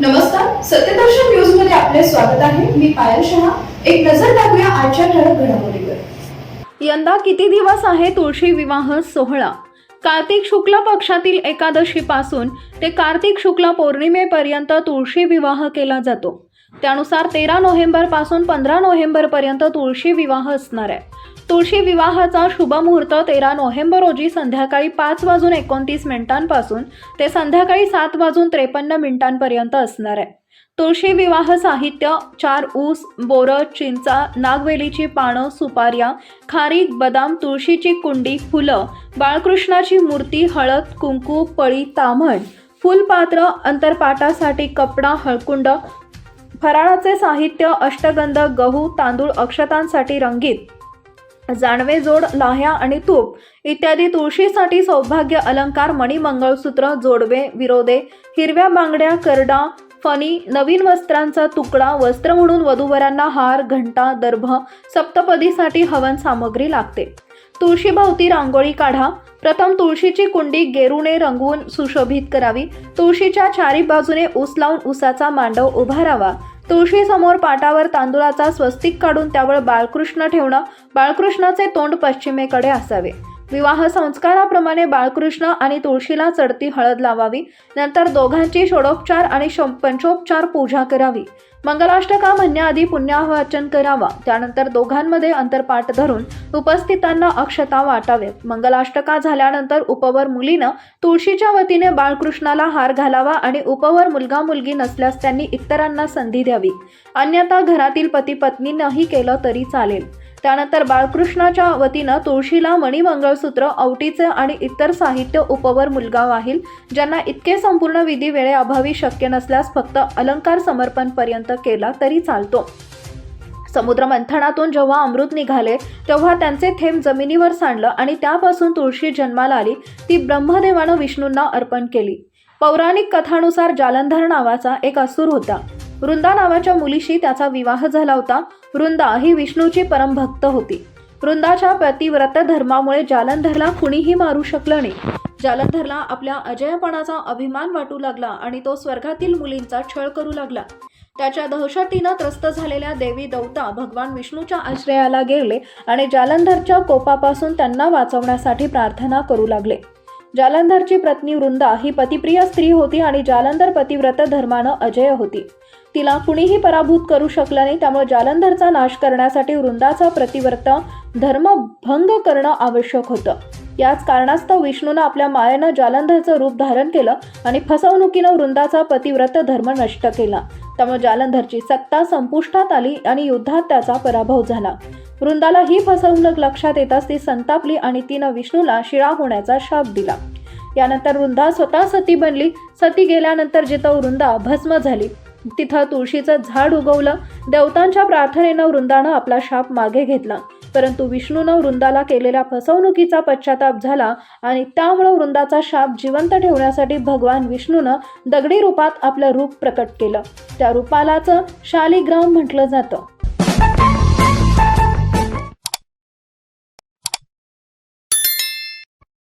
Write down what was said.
नमस्कार सत्यदर्शन न्यूजमध्ये आपले स्वागत आहे. मी पायल शहा. एक नजर टाकूया आजच्या ठळक घडामोडीवर. यंदा किती दिवस आहे तुळशी विवाह सोहळा? कार्तिक शुक्ल पक्षातील एकादशीपासून ते कार्तिक शुक्ल पौर्णिमेपर्यंत तुळशी विवाह केला जातो. त्यानुसार तेरा नोव्हेंबरपासून पंधरा नोव्हेंबर पर्यंत तुळशी विवाह असणार आहे. तुळशी विवाहाचा शुभ मुहूर्त तेरा नोव्हेंबर रोजी संध्याकाळी पाच वाजून एकोणतीस मिनिटांपासून ते संध्याकाळी सात वाजून त्रेपन्न मिनिटांपर्यंत असणार आहे. तुळशी विवाह साहित्य चार ऊस बोरं चिंचा नागवेलीची पानं सुपाऱ्या खारीक बदाम तुळशीची कुंडी फुलं बाळकृष्णाची मूर्ती हळद कुंकू पळी ताम्हण फुलपात्र अंतरपाटासाठी कपडा हळकुंड फराळाचे साहित्य अष्टगंध गहू तांदूळ अक्षतांसाठी रंगीत जाणवे जोड लाह्या आणि तूप. इत्यादी तुळशीसाठी सौभाग्य अलंकार मणिमंगळसूत्र जोडवे विरोधे हिरव्या बांगड्या करडा फणी नवीन वस्त्रांचा तुकडा वस्त्र म्हणून वधूवरांना हार घंटा दर्भ सप्तपदीसाठी हवन सामग्री लागते. तुळशीभोवती रांगोळी काढा. प्रथम तुळशीची कुंडी गेरूने रंगवून सुशोभित करावी. तुळशीच्या चारी बाजूने ऊस लावून ऊसाचा मांडव उभारावा. तुळशीसमोर पाटावर तांदूळाचा स्वस्तिक काढून त्यावर बाळकृष्ण ठेवणं बाळकृष्णाचे तोंड पश्चिमेकडे असावे. विवाह संस्काराप्रमाणे बाळकृष्ण आणि तुळशीला चढती हळद लावावी. नंतर दोघांची षोडोपचार आणि पंचोपचार पूजा करावी. मंगलाष्टका म्हणण्याआधी पुण्यावाचन करावा. त्यानंतर दोघांमध्ये अंतरपाठ धरून उपस्थितांना अक्षता वाटावेत मंगलाष्टका झाल्यानंतर उपवर मुलीनं तुळशीच्या वतीने बाळकृष्णाला हार घालावा आणि उपवर मुलगा मुलगी नसल्यास त्यांनी इतरांना संधी द्यावी. अन्यथा घरातील पती पत्नीनंही केलं तरी चालेल. त्यानंतर बाळकृष्णाच्या वतीनं तुळशीला मणी मंगळसूत्र औटीचे आणि इतर साहित्य उपवर मुलगा वाहील ज्यांना इतके संपूर्ण विधी वेळेअभावी शक्य नसल्यास फक्त अलंकार समर्पणपर्यंत केला तरी चालतो. समुद्र मंथनातून जेव्हा अमृत निघाले तेव्हा त्यांचे थेंब जमिनीवर सांडलं आणि त्यापासून तुळशी जन्माला आली. ती ब्रह्मदेवानं विष्णूंना अर्पण केली. पौराणिक कथानुसार जालंधर नावाचा एक असुर होता. वृंदा नावाच्या मुलीशी त्याचा विवाह झाला होता. वृंदा ही विष्णूची परमभक्त होती. वृंदाच्या प्रतिव्रत धर्मामुळे जालंधरला कुणीही मारू शकलं नाही. जालंधरला आपल्या अजयपणाचा अभिमान वाटू लागला आणि तो स्वर्गातील मुलींचा छळ करू लागला. त्याच्या दहशतीनं त्रस्त झालेल्या देवी दौता भगवान विष्णूच्या आश्रयाला गेले आणि जालंधरच्या कोपापासून त्यांना वाचवण्यासाठी प्रार्थना करू लागले. जालंधरची पत्नी वृंदा ही पतिप्रिय स्त्री होती आणि जालंधर पतिव्रत धर्मानं अजय होती. तिला कुणीही पराभूत करू शकलं नाही त्यामुळे जालंधरचा नाश करण्यासाठी वृंदाचा प्रतिव्रत धर्म भंग करणं आवश्यक होतं. याच कारणास्तव विष्णूनं आपल्या मायेनं जालंधरचं रूप धारण केलं आणि फसवणुकीनं वृंदाचा पतिव्रत धर्म नष्ट केला. त्यामुळे जालंधरची सत्ता संपुष्टात आली आणि युद्धात त्याचा पराभव झाला. वृंदाला ही फसवणूक लक्षात येताच ती संतापली आणि तिनं विष्णूला शिळा होण्याचा शाप दिला. यानंतर वृंदा स्वतः सती बनली. सती गेल्यानंतर जिथं वृंदा भस्म झाली तिथं तुळशीचं झाड उगवलं. देवतांच्या प्रार्थनेनं वृंदानं आपला शाप मागे घेतला. परंतु विष्णूनं वृंदाला केलेल्या फसवणुकीचा पश्चाताप झाला आणि त्यामुळं वृंदाचा शाप जिवंत ठेवण्यासाठी भगवान विष्णूनं दगडी रूपात आपलं रूप प्रकट केलं. त्या रूपालाच शालिग्राम म्हटलं जातं.